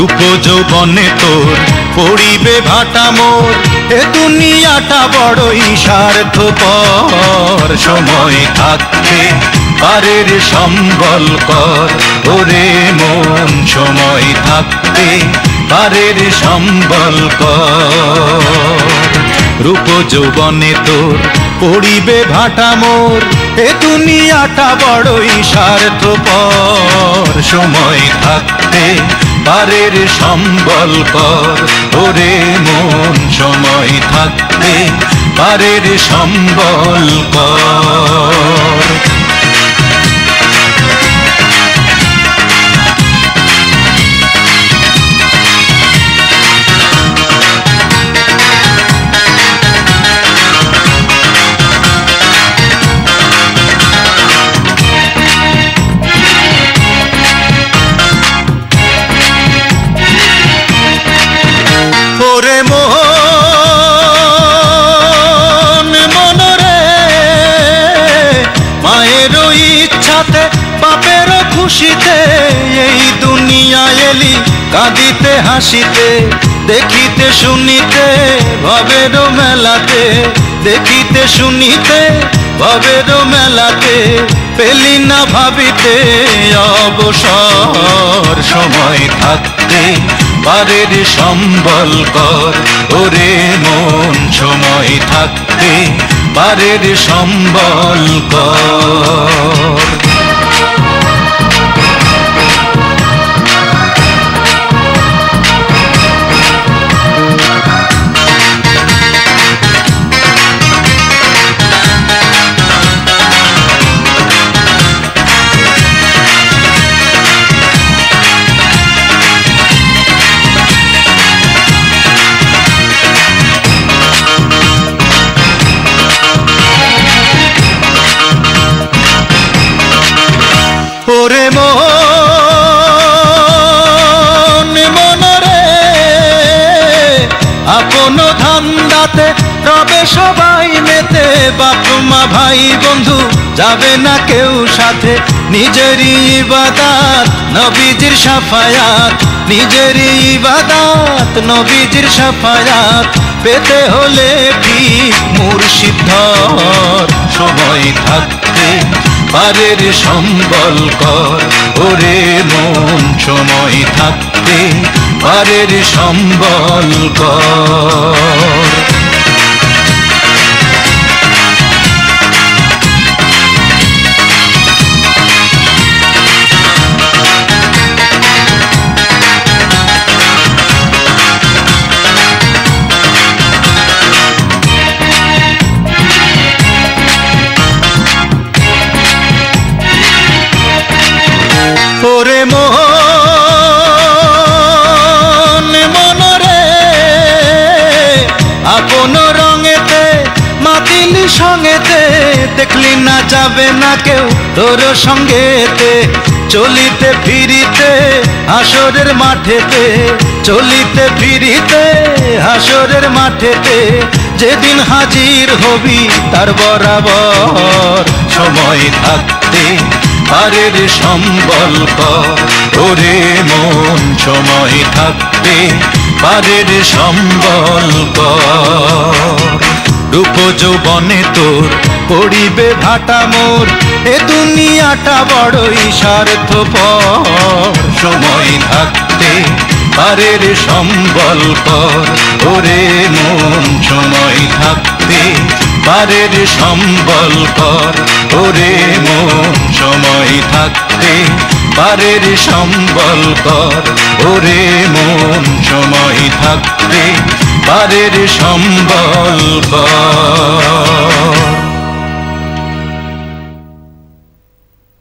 রূপ যৌবনে তোর, পড়িবে ভাটা মোর। এ দুনিয়াটা বড়ই স্বার্থপর। সময় থাকতে পারের সম্বল কর। ওরে মন, সময় থাকতে পারের সম্বল কর। রূপ যৌবনে তোর, পড়িবে ভাটা মোর। এ দুনিয়াটা বড়ই স্বার্থপর। সময় থাকতে পারের সম্বল কর। ওরে মন সময় থাকতে পারের সম্বল কর। ইচ্ছাতে বাপের খুশিতে এই দুনিয়া এলি, কাঁদিতে, হাসিতে, দেখিতে, শুনিতে ভবের মেলাতে, দেখিতে, শুনিতে ভবের মেলাতে, পেলি না ভাবিতে, অবসর সময় থাকতে, বারের সম্বল কর, ওরে মন সময় থাকতে পারের সম্বল কর। আপন ধান্দাতে রবে সবাই মেতে, বাপ, মা, ভাই, বন্ধু, যাবে না কেউ সাথে। নিজেরই ইবাদাত, নবীজির সাফায়াত। নিজেরই ইবাদাত, নবীজির সাফায়াত। পেতে হলে ঠিক মুর্শিদ্ধর সময় থাকতে পারের সম্বল কর। ওরে মন সময় থাকতে পারের সম্বল কর। সঙ্গেতে দেখলি না যাবে না কেউ। তোর সঙ্গেতে, চলিতে ফিরিতে, হাসরের মাঠেতে, চলিতে ফিরিতে, হাসরের মাঠেতে যেদিন হাজির হবি তার বরাবর। সময় থাকতে পারের সম্বল ওরে মন সময় থাকতে পারের সম্বল যৌবনে তোর পড়িবে ভাটা মোর। এ দুনিয়াটা বড়ই স্বার্থপর। সময় থাকতে পারের সম্বল কর। ওরে মন, সময় থাকতে পারের সম্বল কর। ওরে মন, সময় থাকতে পারের সম্বল কর। ওরে মন, সময় থাকতে পারের সম্বল